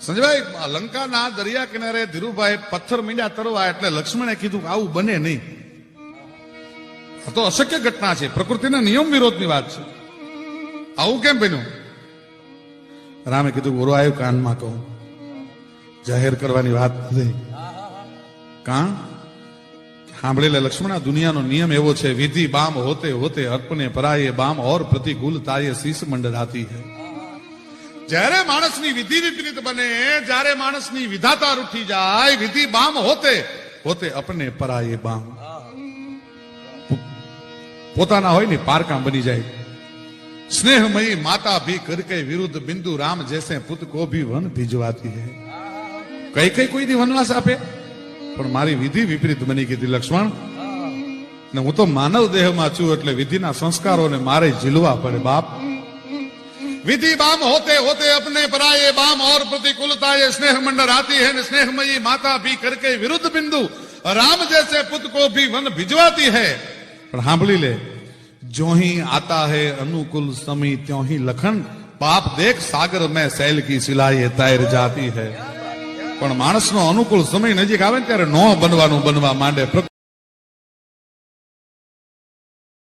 સંજયભાઈ લંકાના દરિયા કિનારે ધીરુભાઈ પથ્થર મીંડા તરવા એટલે લક્ષ્મણે કીધું આવું બને નહીં. તો અશક્ય ઘટના છે. પ્રકૃતિના નિયમ વિરોધની વાત છે. આવું કેમ બન્યું? રામે કીધું ગુરુ આવ્યું કાનમાં કહું. જાહેર કરવાની વાત નથી કાં? સાંભળેલે લક્ષ્મણ, આ દુનિયાનો નિયમ એવો છે. વિધિ બામ હોતે હોતે અર્પણે પરાયે બામ, ઓર પ્રતિકૂલ તાયે શીશ મંડળાતી હૈ. જ્યારે માણસની વિધિ વિપરીત બને, જ્યારે માણસની વિધાતા રૂઠી જાય, વિધિ બામ હોતે હોતે અપને પરાયે બામ. પોતાના હોય ને પારકા બની જાય. સ્નેહમયી માતા ભી કરકે વિરુદ્ધ બિંદુ રામ જૈસે પુત કો ભી વન ભીજવાતી હે. કઈ કઈ કોઈ દી વનવાસ આપે? પણ મારી વિધિ વિપરીત બની ગઈ લક્ષ્મણ. ને હું તો માનવ દેહમાં છું એટલે વિધિના સંસ્કારોને મારે ઝીલવા પડે, બાપ. विधि बाम होते होते अपने पराये बाम और प्रतिकूलता ये स्नेह मंडल आती है न स्नेहमयी माता भी करके विरुद्ध बिंदु राम जैसे पुत को भी वन भिजवाती है પણ સાંભળી લે જો ही आता है अनुकूल समय त्यों ही लखन पाप देख सागर में सैल की सिलाई तैर जाती है પણ માણસનો અનુકૂળ સમય નજીક આવે ને ત્યારે નો બનવાનું બનવા માંડે